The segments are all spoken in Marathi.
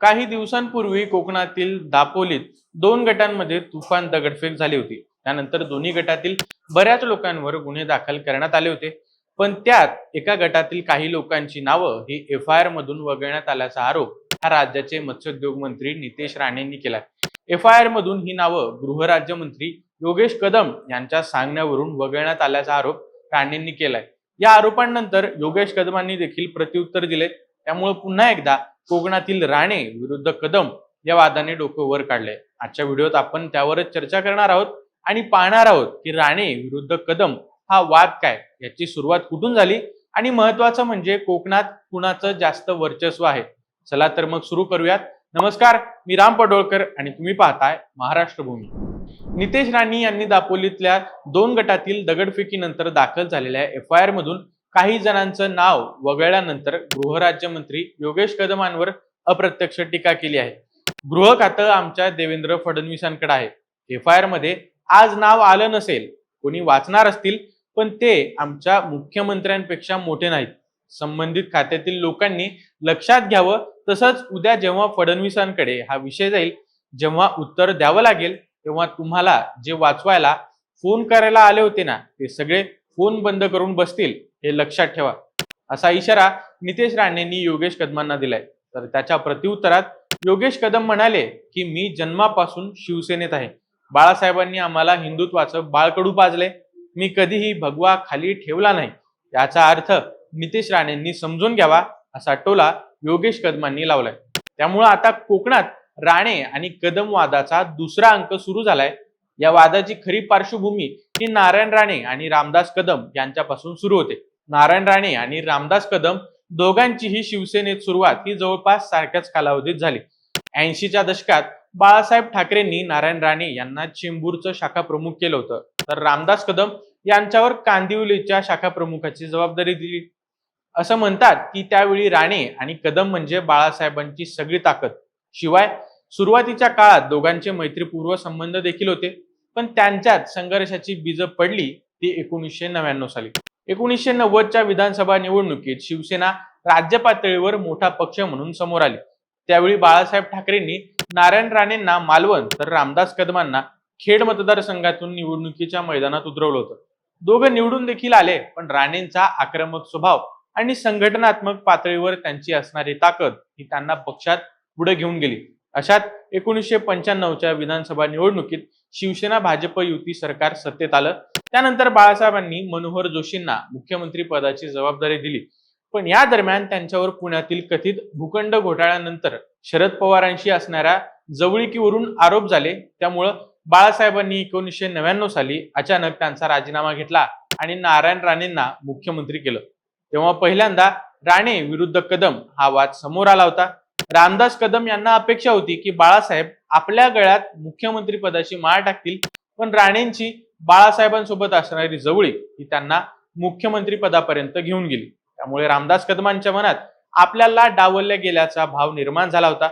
काही दिवसांपूर्वी कोकणातील दापोलीत दोन गटांमध्ये तुफान दगडफेक झाली होती. त्यानंतर दोन्ही गटातील बऱ्याच लोकांवर गुन्हे दाखल करण्यात आले होते. पण त्यात एका गटातील काही लोकांची नावं ही एफ आय आर मधून वगळण्यात आल्याचा आरोप हा राज्याचे मत्स्योद्योग मंत्री नितेश राणेंनी केला एफ आय आर मधून ही नावं गृहराज्यमंत्री योगेश कदम यांच्या सांगण्यावरून वगळण्यात आल्याचा आरोप राणेंनी केलाय. या आरोपांनंतर योगेश कदमांनी देखील प्रत्युत्तर दिले. त्यामुळे पुन्हा एकदा कोकणातील राणे विरुद्ध कदम या वादाने डोकं वर काढले आजच्या व्हिडिओत आपण त्यावरच चर्चा करणार आहोत आणि पाहणार आहोत की राणे विरुद्ध कदम हा वाद काय याची सुरुवात कुठून झाली आणि महत्वाचं म्हणजे कोकणात कुणाचं जास्त वर्चस्व आहे. चला तर मग सुरू करूयात. नमस्कार मी राम पडोळकर आणि तुम्ही पाहताय महाराष्ट्र भूमी नितेश राणी यांनी दापोलीतल्या दोन गटातील दगडफेकीनंतर दाखल झालेल्या एफ आय आर मधून काही जणांचं नाव वगळल्यानंतर गृहराज्यमंत्री योगेश कदमांवर अप्रत्यक्ष टीका केली आहे. गृह खातं आमच्या देवेंद्र फडणवीसांकडे आहे. एफ आय आरमध्ये आज नाव आलं नसेल कोणी वाचणार असतील पण ते आमच्या मुख्यमंत्र्यांपेक्षा मोठे नाहीत. संबंधित खात्यातील लोकांनी लक्षात घ्यावं तसंच उद्या जेव्हा फडणवीसांकडे हा विषय जाईल जेव्हा उत्तर द्यावं लागेल तेव्हा तुम्हाला जे वाचवायला फोन करायला आले होते ना ते सगळे फोन बंद करून बसतील हे लक्षात ठेवा. असा इशारा नितेश राणेंनी योगेश कदमांना दिलाय. तर त्याच्या प्रत्युत्तरात योगेश कदम म्हणाले की मी जन्मापासून शिवसेनेत आहे. बाळासाहेबांनी आम्हाला हिंदुत्वाचं बाळकडू पाजले मी कधीही भगवा खाली ठेवला नाही. याचा अर्थ नितेश राणेंनी समजून घ्यावा असा टोला योगेश कदमांनी लावलाय. त्यामुळं आता कोकणात राणे आणि कदम वादाचा दुसरा अंक सुरू झालाय. या वादाची खरी पार्श्वभूमी ही नारायण राणे आणि रामदास कदम यांच्यापासून सुरू होते. नारायण राणे आणि रामदास कदम दोघांचीही शिवसेनेत सुरुवात ही जवळपास सारख्याच कालावधीत झाली. ऐंशीच्या दशकात बाळासाहेब ठाकरेंनी नारायण राणे यांना चेंबूरचं शाखा प्रमुख केलं होतं. तर रामदास कदम यांच्यावर कांदिवलीच्या शाखा प्रमुखाची जबाबदारी दिली. असं म्हणतात की त्यावेळी राणे आणि कदम म्हणजे बाळासाहेबांची सगळी ताकद. शिवाय सुरुवातीच्या काळात दोघांचे मैत्रीपूर्व संबंध देखील होते पण त्यांच्यात संघर्षाची बीज पडली ती एकोणीसशे नव्याण्णव साली. एकोणीसशे नव्वदच्या विधानसभा निवडणुकीत शिवसेना राज्य पातळीवर मोठा पक्ष म्हणून समोर आली. त्यावेळी बाळासाहेब ठाकरेंनी नारायण राणेंना मालवण तर रामदास कदमांना खेड मतदारसंघातून निवडणुकीच्या मैदानात उतरवलं होतं. दोघं निवडून देखील आले पण राणेंचा आक्रमक स्वभाव आणि संघटनात्मक पातळीवर त्यांची असणारी ताकद ही त्यांना पक्षात पुढे घेऊन गेली. अशात एकोणीसशे पंच्याण्णवच्या विधानसभा निवडणुकीत शिवसेना भाजप युती सरकार सत्तेत आलं. त्यानंतर बाळासाहेबांनी मनोहर जोशींना मुख्यमंत्री पदाची जबाबदारी दिली. पण या दरम्यान त्यांच्यावर पुण्यातील कथित भूखंड घोटाळ्यानंतर शरद पवारांशी असणाऱ्या जवळीकीवरून आरोप झाले. त्यामुळं बाळासाहेबांनी एकोणीसशे नव्याण्णव साली अचानक त्यांचा राजीनामा घेतला आणि नारायण राणेंना मुख्यमंत्री केलं. तेव्हा पहिल्यांदा राणे विरुद्ध कदम हा वाद समोर आला होता. रामदास कदम यांना अपेक्षा होती की बाळासाहेब आपल्या गळ्यात मुख्यमंत्री पदाची माळ टाकतील पण राणेंची बाळासाहेबांसोबत असणारी जवळी ही त्यांना मुख्यमंत्री पदापर्यंत घेऊन गेली. त्यामुळे रामदास कदमांच्या मनात आपल्याला डावलल्या गेल्याचा भाव निर्माण झाला होता.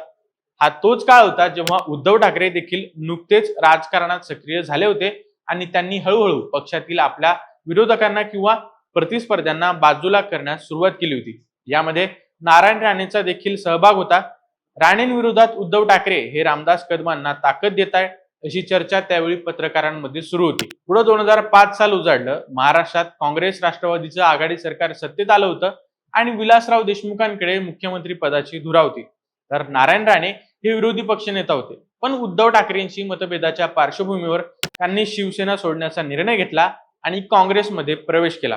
हा तोच काळ होता जेव्हा उद्धव ठाकरे देखील नुकतेच राजकारणात सक्रिय झाले होते आणि त्यांनी हळूहळू पक्षातील आपल्या विरोधकांना किंवा प्रतिस्पर्ध्यांना बाजूला करण्यास सुरुवात केली होती. यामध्ये नारायण राणेंचा देखील सहभाग होता. राणेंविरोधात उद्धव ठाकरे हे रामदास कदमांना ताकद देत आहे अशी चर्चा त्यावेळी पत्रकारांमध्ये सुरू होती. पुढे दोन हजार पाच साल उजाडलं महाराष्ट्रात काँग्रेस राष्ट्रवादीचं आघाडी सरकार सत्तेत आलं होतं आणि विलासराव देशमुखांकडे मुख्यमंत्री पदाची धुरा होती तर नारायण राणे हे विरोधी पक्षनेता होते. पण उद्धव ठाकरेंशी मतभेदाच्या पार्श्वभूमीवर त्यांनी शिवसेना सोडण्याचा निर्णय घेतला आणि काँग्रेसमध्ये प्रवेश केला.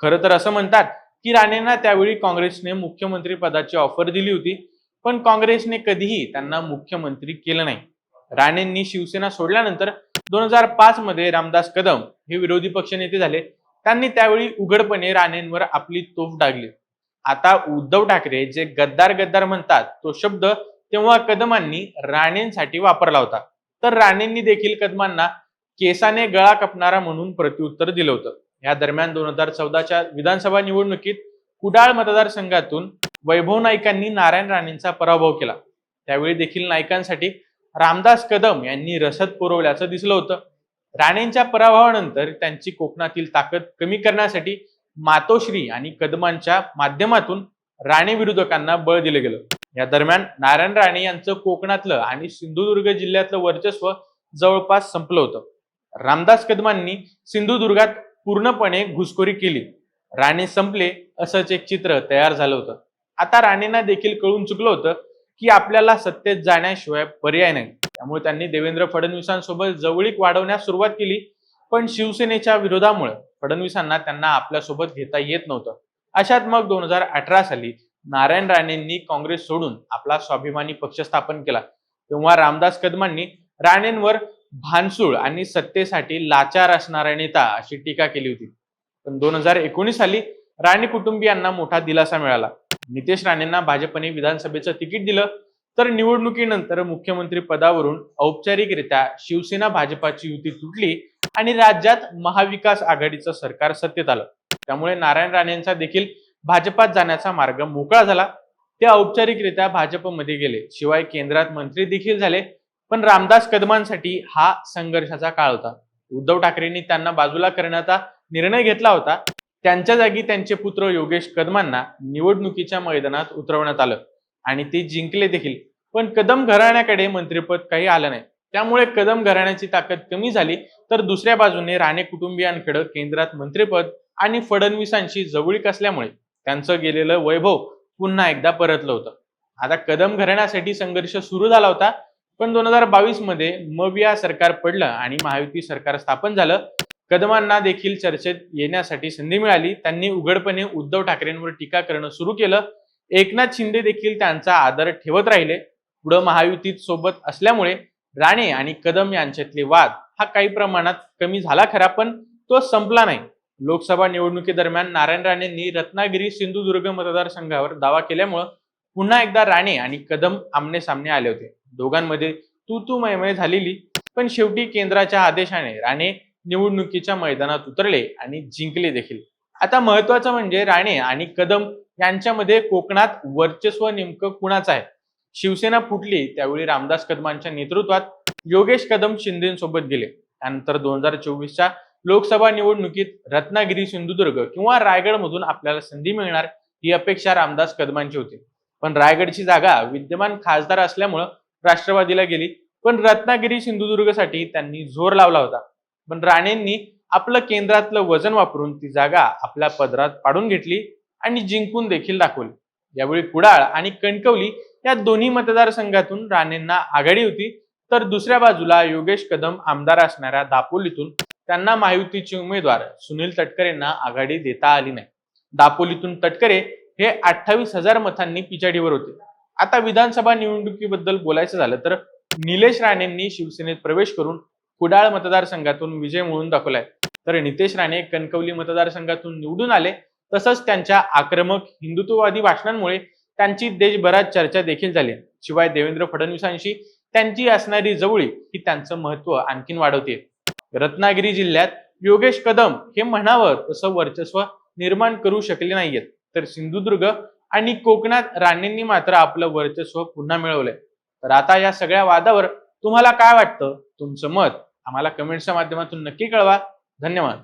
खरं तर असं म्हणतात की राणेंना त्यावेळी काँग्रेसने मुख्यमंत्री पदाची ऑफर दिली होती. पण काँग्रेसने कधीही त्यांना मुख्यमंत्री केलं नाही. राणेंनी शिवसेना सोडल्यानंतर दोन हजार पाच मध्ये रामदास कदम हे विरोधी पक्षनेते झाले. त्यांनी त्यावेळी उघडपणे राणेंवर आपली तोफ डागली. आता उद्धव ठाकरे जे गद्दार गद्दार म्हणतात तो शब्द तेव्हा कदमांनी राणेंसाठी वापरला होता. तर राणेंनी देखील कदमांना केसाने गळा कापणारा म्हणून प्रत्युत्तर दिलं होतं. या दरम्यान दोन हजार चौदाच्या विधानसभा निवडणुकीत कुडाळ मतदारसंघातून वैभव नाईकांनी नारायण राणेंचा पराभव केला. त्यावेळी देखील नाईकांसाठी रामदास कदम यांनी रसद पुरवल्याचं दिसलं होतं. राणेंच्या पराभवानंतर त्यांची कोकणातील ताकद कमी करण्यासाठी मातोश्री आणि कदमांच्या माध्यमातून राणे विरोधकांना बळ दिलं गेलं. या दरम्यान नारायण राणे यांचं कोकणातलं आणि सिंधुदुर्ग जिल्ह्यातलं वर्चस्व जवळपास संपलं होतं. रामदास कदमांनी सिंधुदुर्गात पूर्णपणे घुसखोरी केली. राणे संपले असंच एक चित्र तयार झालं होतं. आता राणेंना देखील कळून चुकलं होतं की आपल्याला सत्तेत जाण्याशिवाय पर्याय नाही. त्यामुळे त्यांनी देवेंद्र फडणवीसांसोबत जवळीक वाढवण्यास सुरुवात केली. पण शिवसेनेच्या विरोधामुळे फडणवीसांना त्यांना आपल्यासोबत घेता येत नव्हतं. अशात मग दोन हजार अठरा साली नारायण राणेंनी काँग्रेस सोडून आपला स्वाभिमानी पक्ष स्थापन केला. तेव्हा रामदास कदमांनी राणेंवर भानसूळ आणि सत्तेसाठी लाचार असणारा नेता अशी टीका केली होती. पण दोन हजार एकोणीस साली राणे कुटुंबियांना मोठा दिलासा मिळाला. नितेश राणेंना भाजपने विधानसभेचं तिकीट दिलं तर निवडणुकीनंतर मुख्यमंत्री पदावरून औपचारिकरित्या शिवसेना भाजपाची युती तुटली आणि राज्यात महाविकास आघाडीचं सरकार सत्तेत आलं. त्यामुळे नारायण राणेंचा देखील भाजपात जाण्याचा मार्ग मोकळा झाला. ते औपचारिकरित्या भाजपमध्ये गेले. शिवाय केंद्रात मंत्री देखील झाले. पण रामदास कदमांसाठी हा संघर्षाचा काळ होता. उद्धव ठाकरेंनी त्यांना बाजूला करण्याचा निर्णय घेतला होता. त्यांच्या जागी त्यांचे पुत्र योगेश कदमांना निवडणुकीच्या मैदानात उतरवण्यात आलं आणि ते जिंकले देखील. पण कदम घराण्याकडे मंत्रिपद काही आलं नाही. त्यामुळे कदम घराण्याची ताकद कमी झाली तर दुसऱ्या बाजूने राणे कुटुंबियांकडे केंद्रात मंत्रिपद आणि फडणवीसांशी जवळीक असल्यामुळे त्यांचं गेलेलं वैभव पुन्हा एकदा परतलं होतं. आता कदम घराण्यासाठी संघर्ष सुरू झाला होता. पण दोन हजार बावीसमध्ये मविया सरकार पडलं आणि महायुती सरकार स्थापन झालं. कदमांना देखील चर्चेत येण्यासाठी संधी मिळाली. त्यांनी उघडपणे उद्धव ठाकरेंवर टीका करणं सुरू केलं. एकनाथ शिंदे देखील त्यांचा आदर ठेवत राहिले. पुढं महायुतीत सोबत असल्यामुळे राणे आणि कदम यांच्यातले वाद हा काही प्रमाणात कमी झाला खरा पण तो संपला नाही. लोकसभा निवडणुकीदरम्यान नारायण राणेंनी रत्नागिरी सिंधुदुर्ग मतदारसंघावर दावा केल्यामुळं पुन्हा एकदा राणे आणि कदम आमने सामने आले होते. दोघांमध्ये तू तू मयमय झालेली पण शेवटी केंद्राच्या आदेशाने राणे निवडणुकीच्या मैदानात उतरले आणि जिंकले देखील. आता महत्वाचं म्हणजे राणे आणि कदम यांच्यामध्ये कोकणात वर्चस्व नेमकं कुणाचं आहे? शिवसेना फुटली त्यावेळी रामदास कदमांच्या नेतृत्वात योगेश कदम शिंदेसोबत गेले. त्यानंतर दोन हजार चोवीसच्या लोकसभा निवडणुकीत रत्नागिरी सिंधुदुर्ग किंवा रायगड मधून आपल्याला संधी मिळणार ही अपेक्षा रामदास कदमांची होती. पण रायगडची जागा विद्यमान खासदार असल्यामुळं राष्ट्रवादीला गेली. पण रत्नागिरी सिंधुदुर्गसाठी त्यांनी जोर लावला होता. पण राणेंनी आपलं केंद्रातलं वजन वापरून ती जागा आपल्या पदरात पाडून घेतली आणि जिंकून देखील दाखवली. यावेळी कुडाळ आणि कणकवली या दोन्ही मतदारसंघातून राणेंना आघाडी होती. तर दुसऱ्या बाजूला योगेश कदम आमदार असणाऱ्या दापोलीतून त्यांना महायुतीचे उमेदवार सुनील तटकरेंना आघाडी देता आली नाही. दापोलीतून तटकरे हे अठ्ठावीस हजार मतांनी पिछाडीवर होते. आता विधानसभा निवडणुकीबद्दल बोलायचं झालं तर निलेश राणेंनी शिवसेनेत प्रवेश करून कुडाळ मतदारसंघातून विजय मिळवून दाखवलाय. तर नितेश राणे कणकवली मतदारसंघातून निवडून आले. तसंच त्यांच्या आक्रमक हिंदुत्ववादी भाषणांमुळे त्यांची देशभरात चर्चा देखील झाली. शिवाय देवेंद्र फडणवीसांशी त्यांची असणारी जवळी ही त्यांचं महत्त्व आणखीन वाढवते रत्नागिरी जिल्ह्यात योगेश कदम हे म्हणावं तसं वर्चस्व निर्माण करू शकले नाहीयेत. तर सिंधुदुर्ग आणि कोकणात राणेंनी मात्र आपलं वर्चस्व पुन्हा मिळवलंय. तर आता या सगळ्या वादावर तुम्हाला काय वाटतं? तुमचं मत आम्हाला कमेंटच्या माध्यमातून नक्की कळवा. धन्यवाद.